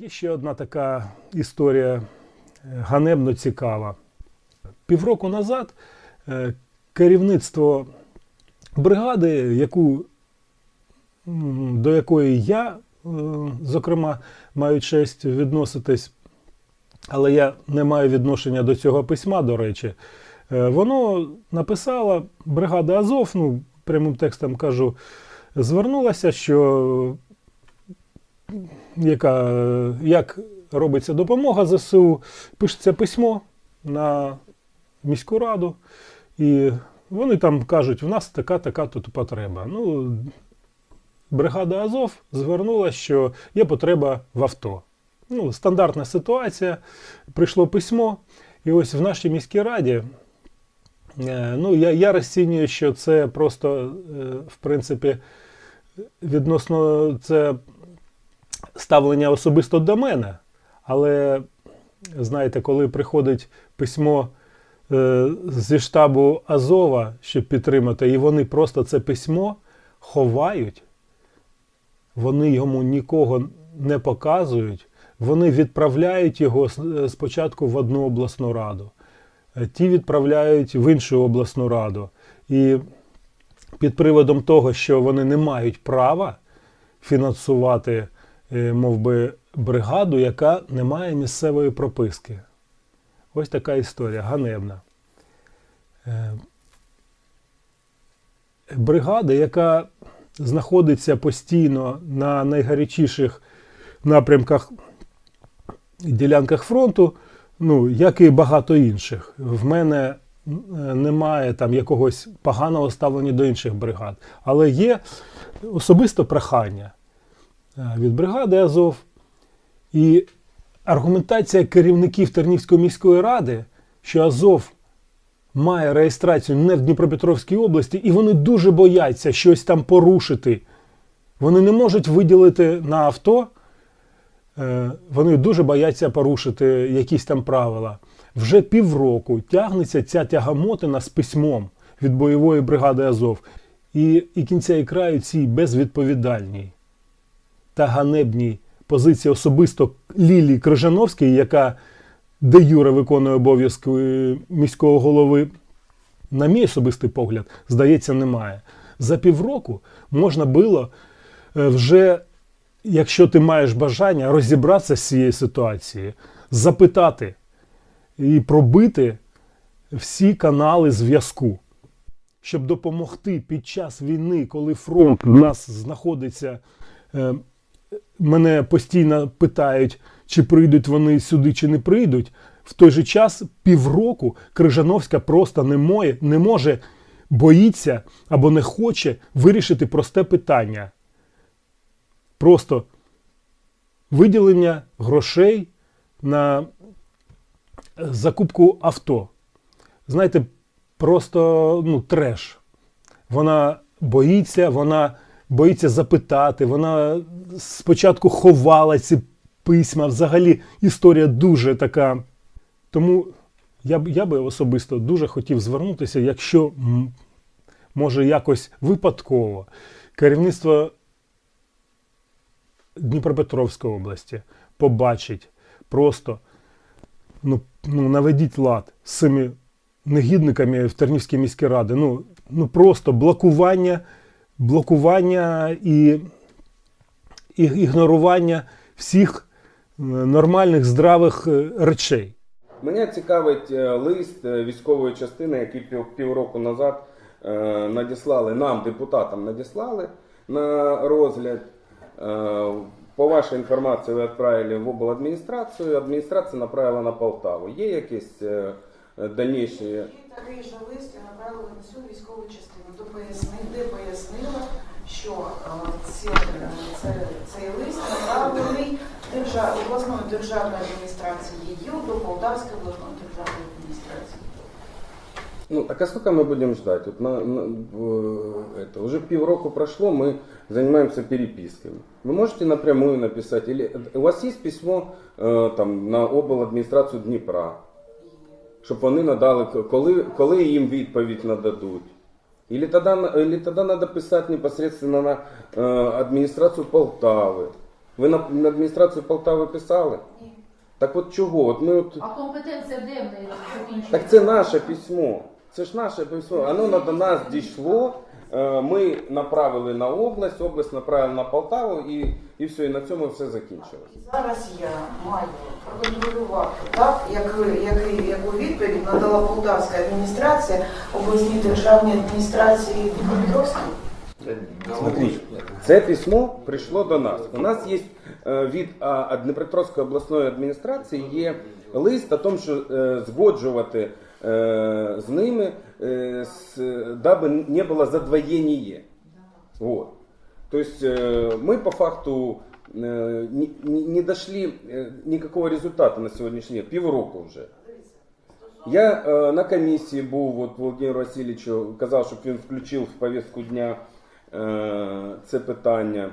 Є ще одна така історія е, ганебно цікава. Півроку назад е, керівництво бригади, яку, до якої я, е, зокрема, маю честь відноситись, але я не маю відношення до цього письма, до речі, воно написала бригада Азов, ну, прямим текстом кажу, звернулася, що яка, як робиться допомога ЗСУ, пишеться письмо на міську раду, і вони там кажуть, в нас така, така тут потреба. Ну, бригада Азов звернулася, що є потреба в авто. Ну, стандартна ситуація. Прийшло письмо, і ось в нашій міській раді. е, Ну, я, я розцінюю, що це просто, е, в принципі, відносно це ставлення особисто до мене. Але, знаєте, коли приходить письмо е, зі штабу Азова, щоб підтримати, і вони просто це письмо ховають, вони йому нікого не показують, вони відправляють його е, спочатку в одну обласну раду, е, ті відправляють в іншу обласну раду. І під приводом того, що вони не мають права фінансувати, мов би, бригаду, яка не має місцевої прописки. Ось така історія, ганебна. Е, Бригада, яка знаходиться постійно на найгарячіших напрямках, ділянках фронту, ну, як і багато інших. В мене е, немає там якогось поганого ставлення до інших бригад. Але є особисто прохання е, від бригади Азов і аргументація керівників Тернівської міської ради, що Азов має реєстрацію не в Дніпропетровській області, і вони дуже бояться щось там порушити. Вони не можуть виділити на авто, е, вони дуже бояться порушити якісь там правила. Вже півроку тягнеться ця тягамотина з письмом від бойової бригади Азов. І, і кінця і краю цій безвідповідальній та ганебній позиції особисто Лілії Крижановської, яка де Юре виконує обов'язки е, міського голови, на мій особистий погляд, здається, немає. За півроку можна було е, вже, якщо ти маєш бажання, розібратися з цією ситуацією, запитати і пробити всі канали зв'язку, щоб допомогти під час війни, коли фронт в нас знаходиться. Мене постійно питають, чи прийдуть вони сюди, чи не прийдуть. В той же час півроку Крижановська просто не, моє, не може, боїться або не хоче вирішити просте питання. Просто виділення грошей на закупку авто. Знаєте, просто ну, треш. Вона боїться, вона боїться запитати. Вона спочатку ховала ці письма. Взагалі історія дуже така. Тому я б я би особисто дуже хотів звернутися, якщо може якось випадково керівництво Дніпропетровської області побачить просто ну, ну наведіть лад з цими негідниками в Тернівській міській раді. Ну, ну просто блокування, блокування і, ігнорування всіх е, нормальних здравих е, речей. Мене цікавить е, лист військової частини, який пів, півроку назад надіслали нам, депутатам, надіслали на розгляд. По вашій інформації ви відправили в обладміністрацію, адміністрація направила на Полтаву. Є якісь е, е, дальніші І такий же лист я направила на всю військову частину, до поясни, де пояснила, що е, ці, е, це, цей лист направлений держав, обласною державною адміністрацією до Полтавської обласної державної адміністрації. Ну, так а сколько мы будем ждать? Вот на, на- в- это, уже півроку прошло, мы занимаемся переписками. Вы можете напрямую написать, или у вас есть письмо э, там, на обладміністрацію Дніпра, щоб вони надали, коли, коли їм відповідь нададуть? Или тогда, или тогда надо писать непосредственно на э, адміністрацію Полтави. Ви на, на адміністрацію Полтави писали? Ні. Так от чого? От ми от А компетенція де в неї закінчується? Так це наше письмо. Це ж наше письмо. Воно до нас дійшло. Е, Ми направили на область, область направила на Полтаву і, і все, і на цьому все закінчилось. Зараз я маю проконтролювати, так, як, ви- як, яку відповідь надала Полтавська адміністрація обласній державній адміністрації Дніпропетровській. Смотрите, це письмо прийшло до нас. У нас є е, від Дніпропетровської обласної адміністрації є лист о тому, що е, згоджувати е, з ними, е, с, даби не було задвоєння. Вот. То есть э, мы по факту э, не, не- не дошли э, никакого результата на сьогоднішній день, півроку вже. Я е, на комісії був, от Володимир Васильович казав, щоб він включив в повістку дня е, це питання.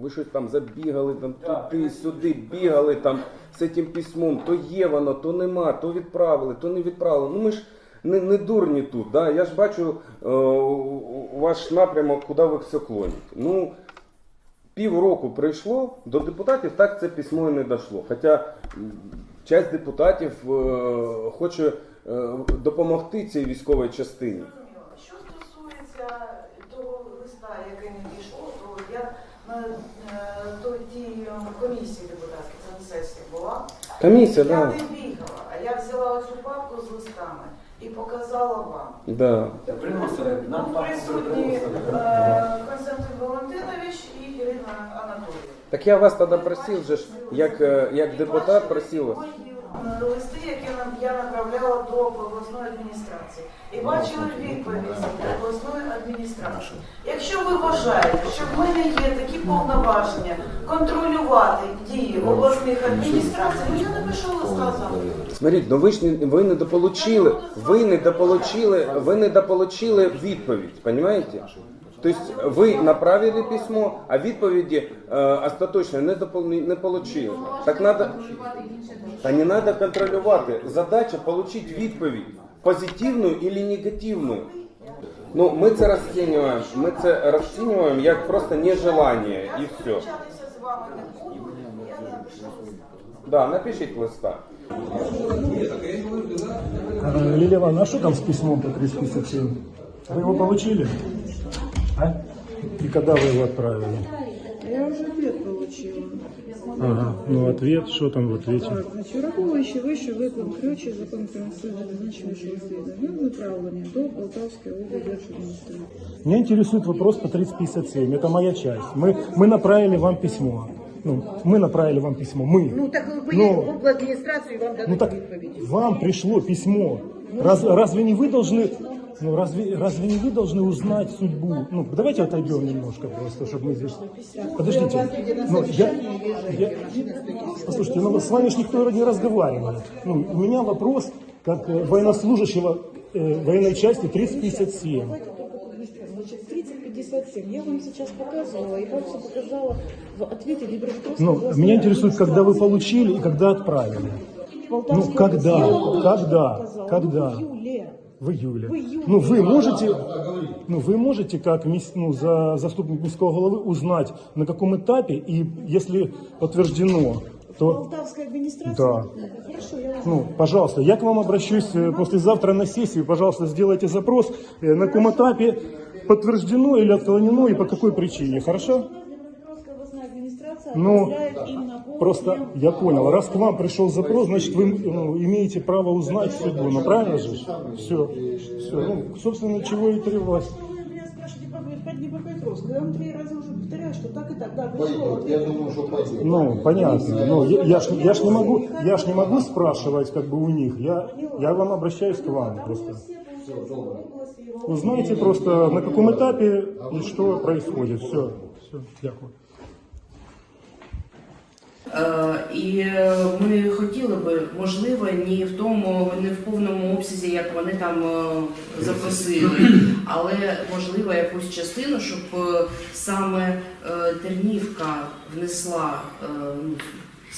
Ви щось там забігали, там туди, сюди бігали там з цим письмом. То є воно, то нема, то відправили, то не відправили. Ну ми ж не, не дурні тут. Да? Я ж бачу е, ваш напрямок, куди ви все клоните. Ну, півроку прийшло, до депутатів так це письмо і не дійшло. Хоча часть депутатів е, хоче е, допомогти цій військовій частині. Зрозуміло. Що стосується того листа, який не дійшло, то я на е, той тій е, комісії депутатській, це на сесії була. Комісія, я да. не бігала, а я взяла оцю папку з листами і показала вам. Да. Приносили, нам Був папку присутні приносили. е, Константин Валентинович і Ірина Анатоліївна. Так я вас тоді просив, же ж, як, е, як депутат просив вас. Мої, Листи, які я направляла до обласної адміністрації. І бачили відповідь обласної адміністрації. Якщо ви вважаєте, що в мене є такі повноваження контролювати дії обласних адміністрацій, ну я напишу листа завтра. Смотрите, ну ви ж не, ви не дополучили, ви не дополучили, ви не дополучили відповідь, понимаете? То есть вы направили письмо, а відповіді е, остаточно не, допол- не получили. Так надо, та не надо контролювати. Задача получить відповідь, позитивну или негативну. Ну, ми це розцінюємо, ми це розцінюємо як просто нежелання і все. Да, напишіть листа. Лилия Ивановна, а что там с письмом по 357? Вы его получили? А? И когда вы его отправили? Я уже ответ получила. Ага, ну ответ, что там в ответе? Так, значить, враховуючи вище виклад ключі закон про розслідування зазначеного розслідування, направлення до Полтавської облдержадміністрації. Меня интересует вопрос по 3057, это моя часть. Мы, мы направили вам письмо. Ну, мы направили вам письмо, мы. Ну так ви Ну. поїдете в адміністрацію і вам дадуть Ну так відповідь. вам пришло письмо. Раз, разве не вы должны, ну разве, разве не вы должны узнать судьбу? Ну давайте отойдем немножко просто, чтобы мы здесь. Подождите. Ну, я, я- послушайте, ну с вами же никто не разговаривает. Ну, у меня вопрос как э, военнослужащего э, военной части 3057. Давайте только быстро. Значит, 3057. Я вам сейчас показывала, и вам все показала в ответе Днепропетровской Ну, меня интересует, когда вы получили и когда отправили. Ну, когда? Когда? Когда? Ну, в июле. В июле. В июле. Ну вы можете, ну вы можете как міс- ну, за заступник міського голови узнать на каком этапе и если подтверждено, то Полтавская администрация? Да. Хорошо, я узнаю. ну пожалуйста, я к вам обращусь э, послезавтра на сессию, пожалуйста, сделайте запрос э, на каком этапе подтверждено или отклонено и по какой причине, хорошо? Ну, Просто я понял, раз к вам пришел запрос, значит вы ну, имеете право узнать судьбу, ну правильно же? Все, все, ну собственно чего и требовалось. Вы меня спрашиваете по, по Днепропетровску. Я вам три раза уже повторяю, что так и так. Да, пришло. Я думаю, що пойдет. Ну, понятно. Ну, я, я ж, я ж не могу, я ж не могу спрашивать как бы у них. Я, я вам обращаюсь к вам просто. Узнайте просто на каком этапе и что происходит. Все, все, дякую. Е, І ми хотіли би, можливо, не в тому, не в повному обсязі, як вони там е, запросили, але можливо якусь частину, щоб е, саме Тернівка внесла ну,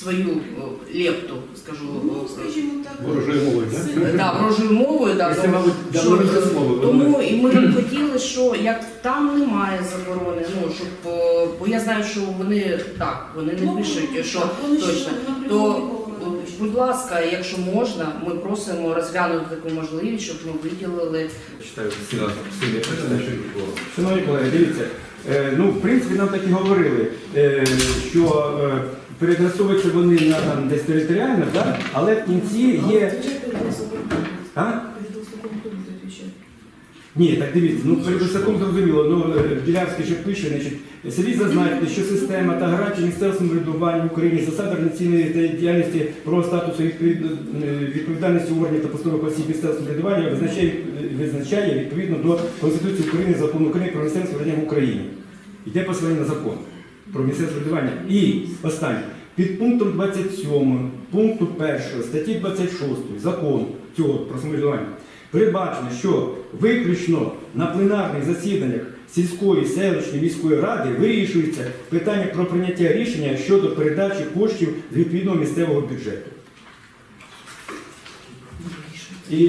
свою е, лепту, скажу. Ну, е, скажімо так, Ворожою мовою, да? Да, ворожою мовою, да, Це, ну, мабуть, що- давно слово, тому і ми хотіли, що як там немає заборони, ну щоб е, бо я знаю, що вони так, вони не Ну, пишуть, що вони точно. То будь ласка, якщо можна, ми просимо розглянути таку можливість, щоб ми виділили що. Шановні колеги, дивіться, е, ну, в принципі, нам так і говорили, е, що е, вони на там десь територіально, да? але в кінці є. А? Ні, так дивіться, ну перед високом зрозуміло, ну е, Білявський ще пише, значить, слід зазначити, що система та гарантії місцевого самоврядування в Україні засади організаційної діяльності про статусу е, відповідальності органів та посадових осіб місцевого самоврядування визначає, е, визначає відповідно до Конституції України, закону України про місцеве самоврядування в Україні. Йде посилання на закон про місцеве самоврядування. І останнє. Під пунктом 27 пункту 1 статті 26 закону цього про самоврядування передбачено, що виключно на пленарних засіданнях сільської, селищної, міської ради вирішується питання про прийняття рішення щодо передачі коштів з відповідного місцевого бюджету. І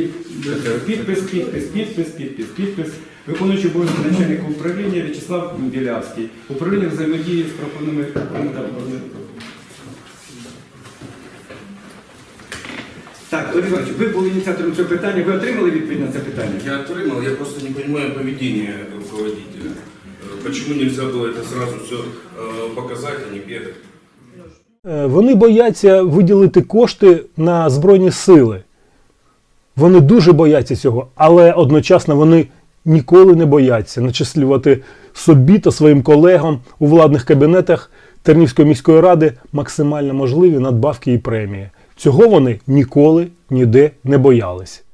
е, підпис, підпис, підпис, підпис, підпис. Виконуючий обов'язки начальника управління В'ячеслав Білявський. Управління взаємодії з правоохоронними органами. Так, Олексій Іванович, ви були ініціатором цього питання, ви отримали відповідь на це питання? Я отримал, я просто не понимаю поведение руководителя. Э, Почему нельзя было это сразу все показать, а не бегать? Е, Вони бояться виділити кошти на Збройні сили. Вони дуже бояться цього, але одночасно вони ніколи не бояться начислювати собі та своїм колегам у владних кабінетах Тернівської міської ради максимально можливі надбавки і премії. Цього вони ніколи ніде не боялись.